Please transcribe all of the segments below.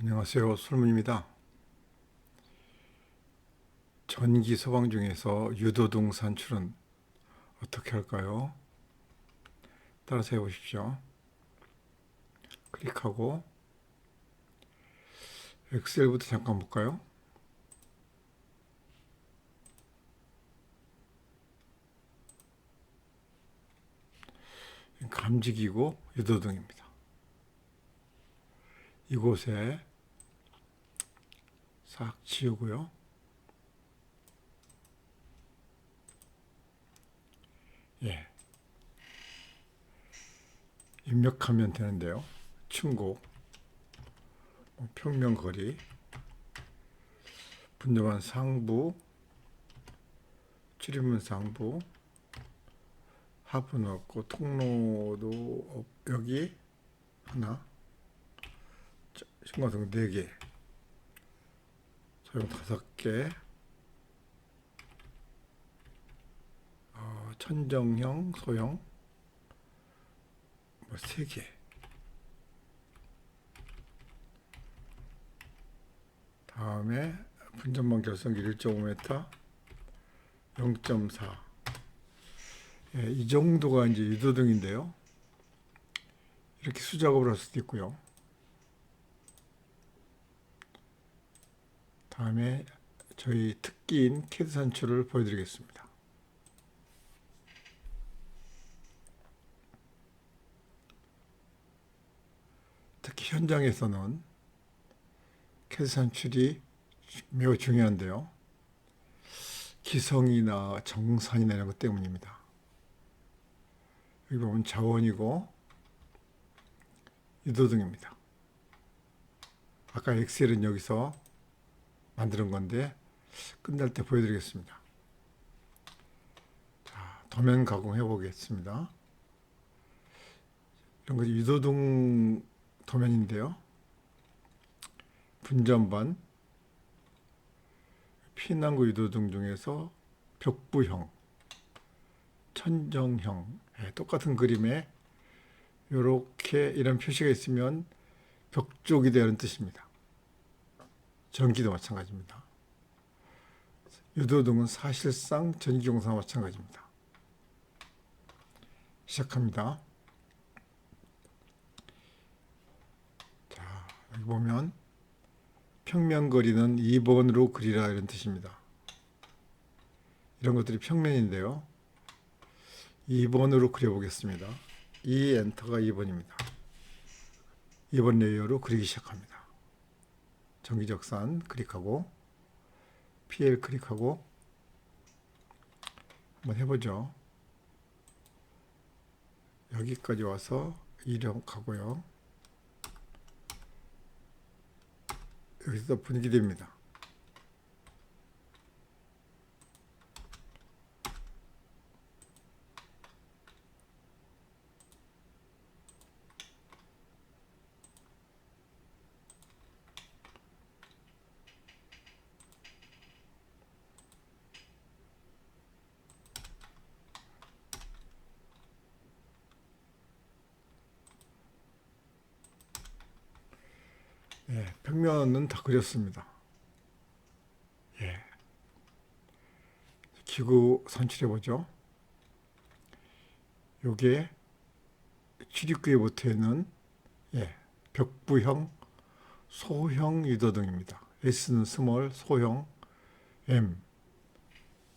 안녕하세요. 솔문입니다. 전기 소방 중에서 유도등 산출은 어떻게 할까요? 따라서 해보십시오. 클릭하고 엑셀부터 잠깐 볼까요? 감지기고 유도등입니다. 이곳에 싹 지우고요. 예. 입력하면 되는데요. 충곡, 뭐 평면거리, 분점한 상부, 출입문 상부, 하부 넣었고 통로도 없- 여기 하나, 신고등 4개, 소형 5개, 어, 천정형, 소형 뭐 3개, 다음에 분전망 결성기 1.5m, 0.4. 예, 이 정도가 이제 유도등인데요. 이렇게 수작업을 할 수도 있고요. 다음에 저희 특기인 캐드 산출을 보여드리겠습니다. 특히 현장에서는 캐드 산출이 매우 중요한데요. 기성이나 정산이나 이런 것 때문입니다. 여기 보면 자원이고 유도 등입니다. 아까 엑셀은 여기서 만드는 건데 끝날 때 보여드리겠습니다. 자, 도면 가공해 보겠습니다. 이런 것이 유도등 도면인데요. 분전반, 피난구 유도등 중에서 벽부형, 천정형, 예, 똑같은 그림에 이렇게 이런 표시가 있으면 벽 쪽이 되는 뜻입니다. 전기도 마찬가지입니다. 유도등은 사실상 전기용사와 마찬가지입니다. 시작합니다. 자, 여기 보면 평면거리는 2번으로 그리라 이런 뜻입니다. 이런 것들이 평면인데요. 2번으로 그려보겠습니다. 이 엔터가 2번입니다. 2번 레이어로 그리기 시작합니다. 전기적산 클릭하고 PL 클릭하고 한번 해보죠. 여기까지 와서 이력하고요. 여기서 분위기 됩니다. 예, 평면은 다 그렸습니다. 예. 기구 선출해 보죠. 요게 출입구에 붙어 있는 예, 벽부형 소형 유도 등입니다. S는 스몰, 소형, M,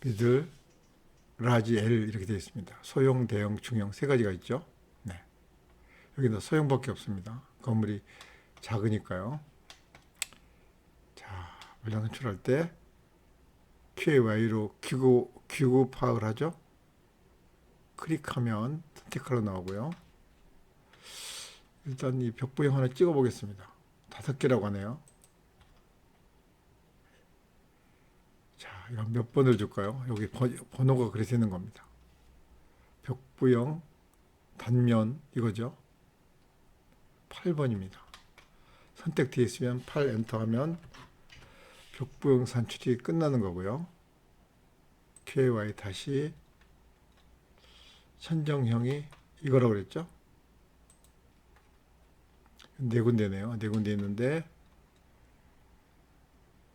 미들, 라지, L 이렇게 되어 있습니다. 소형, 대형, 중형 세 가지가 있죠. 네. 여기는 소형밖에 없습니다. 건물이 작으니까요. 자, 물량 선출할 때 QAY로 기구, 기구 파악을 하죠. 클릭하면 선택하러 나오고요. 일단 이 벽 부형 하나 찍어 보겠습니다. 다섯 개라고 하네요. 자, 이건 몇 번을 줄까요? 여기 번- 번호가 그래서 있는 겁니다. 벽 부형 단면 이거죠. 8번입니다. 선택되어 있으면 8 엔터 하면 벽부형 산출이 끝나는 거고요. QAY 다시 천정형이 이거라고 그랬죠? 네 군데네요. 네 군데 있는데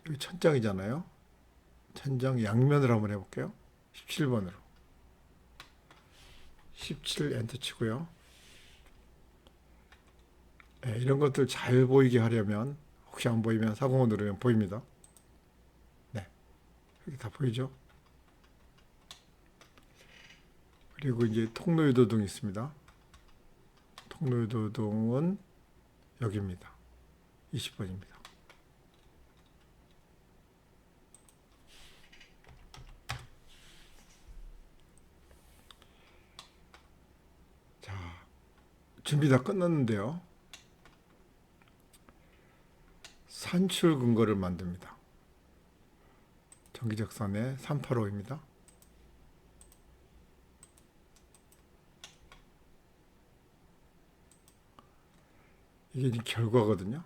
여기 천장이잖아요. 천장 양면으로 한번 해볼게요. 17번으로. 17 엔터 치고요. 네, 이런 것들 잘 보이게 하려면 혹시 안 보이면 405 누르면 보입니다. 네. 여기 다 보이죠? 그리고 이제 통로 유도등이 있습니다. 통로 유도등은 여기입니다. 20번입니다. 자, 준비 다 끝났는데요. 산출 근거를 만듭니다. 전기적선의 385입니다. 이게 결과거든요.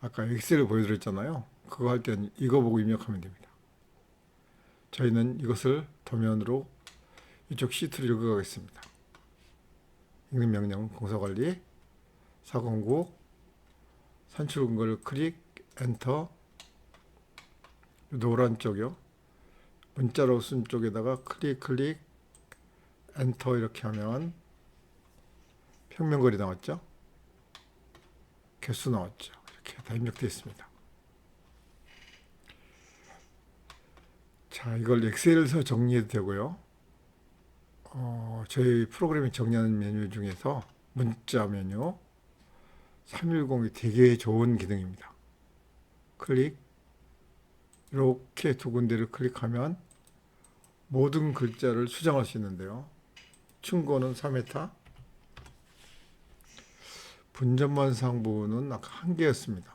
아까 엑셀을 보여드렸잖아요. 그거 할 때는 이거 보고 입력하면 됩니다. 저희는 이것을 도면으로 이쪽 시트를 읽어가겠습니다. 읽는 명령 공사관리 409 산출 근거를 클릭 엔터 노란 쪽이요. 문자로 쓴 쪽에다가 클릭 클릭 엔터 이렇게 하면 평면거리 나왔죠? 개수 나왔죠. 이렇게 다 입력되어 있습니다. 자, 이걸 엑셀에서 정리해도 되고요. 어, 저희 프로그램이 정리하는 메뉴 중에서 문자 메뉴 310이 되게 좋은 기능입니다. 클릭 이렇게 두 군데를 클릭하면 모든 글자를 수정할 수 있는데요. 충고는 3m, 분전만 상부는 아까 한 개였습니다.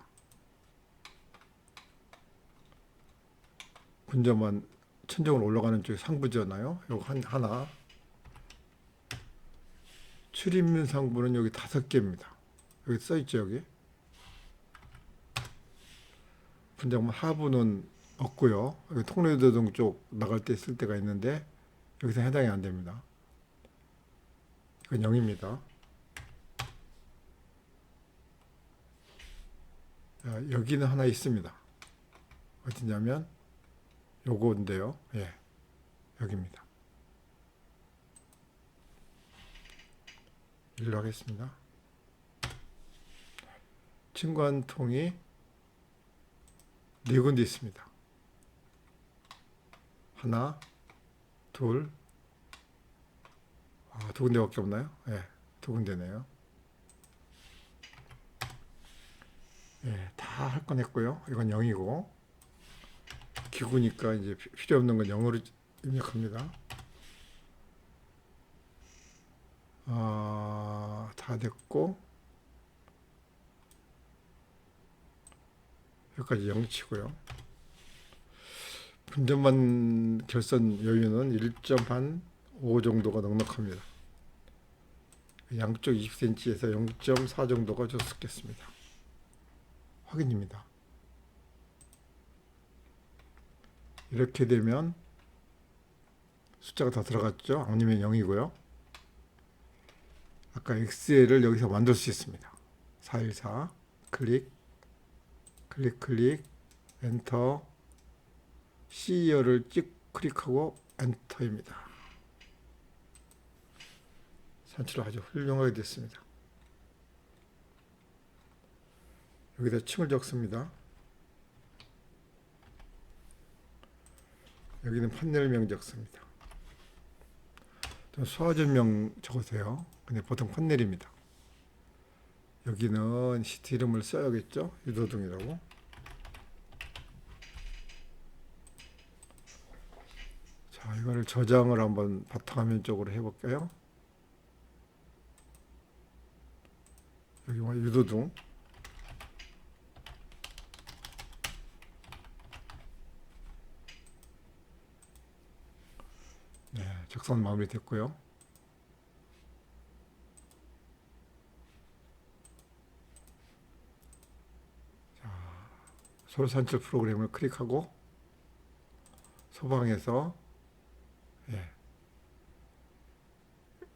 분전만 천정으로 올라가는 쪽이 상부잖아요. 요거 한 하나. 출입문 상부는 여기 다섯 개입니다. 여기 써 있죠 여기. 분전만 하부는 없고요. 여기 통로유도등 쪽 나갈 때 쓸 때가 있는데 여기서 해당이 안 됩니다. 이건 0입니다. 자, 여기는 하나 있습니다. 어디냐면 요거인데요. 예. 여기입니다. 일로 하겠습니다. 친관통이 네 군데 있습니다. 하나, 둘, 아, 두 군데밖에 없나요? 예, 두 군데네요. 예, 다할 건 했고요. 이건 0이고 기구니까 이제 피- 필요 없는 건 0으로 입력합니다. 아, 다 됐고 여기까지 0 치고요. 분전만 결선 여유는 1.5 정도가 넉넉합니다. 양쪽 20cm에서 0.4 정도가 좋겠습니다. 확인입니다. 이렇게 되면 숫자가 다 들어갔죠? 아니면 0이고요. 아까 엑셀을 여기서 만들 수 있습니다. 414 클릭 클릭 클릭 엔터 C열을 찍 클릭하고 엔터입니다. 산출 아주 훌륭하게 됐습니다. 여기다 층을 적습니다. 여기는 판넬명 적습니다. 좀 수화전명 적으세요. 근데 보통 판넬입니다. 여기는 시트 이름을 써야겠죠? 유도등이라고. 자, 이거를 저장을 한번 바탕화면 쪽으로 해볼까요? 여기 뭐 유도등. 네, 적선 마무리 됐고요. 서로 산출 프로그램을 클릭하고 소방에서 예,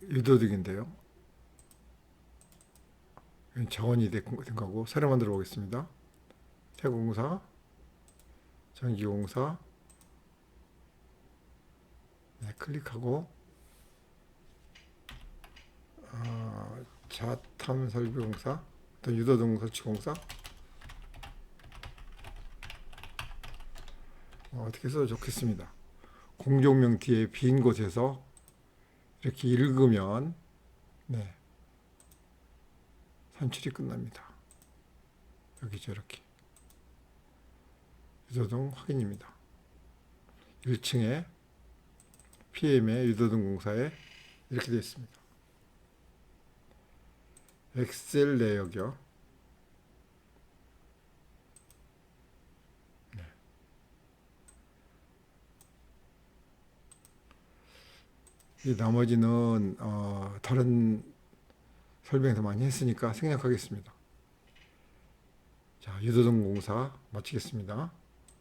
유도등인데요. 정원이 된 거고 새로 만들어 보겠습니다. 태공사 전기공사 네, 클릭하고 어, 자탐 설비공사 또 유도등 설치공사 어, 어떻게 써도 좋겠습니다. 공종명 뒤에 빈 곳에서 이렇게 읽으면 네 산출이 끝납니다. 여기 저렇게 유도등 확인입니다. 1층에 PM의 유도등 공사에 이렇게 되어 있습니다. 엑셀 내역이요. 이 나머지는 어, 다른 설명에서 많이 했으니까 생략하겠습니다. 자, 유도등 공사 마치겠습니다.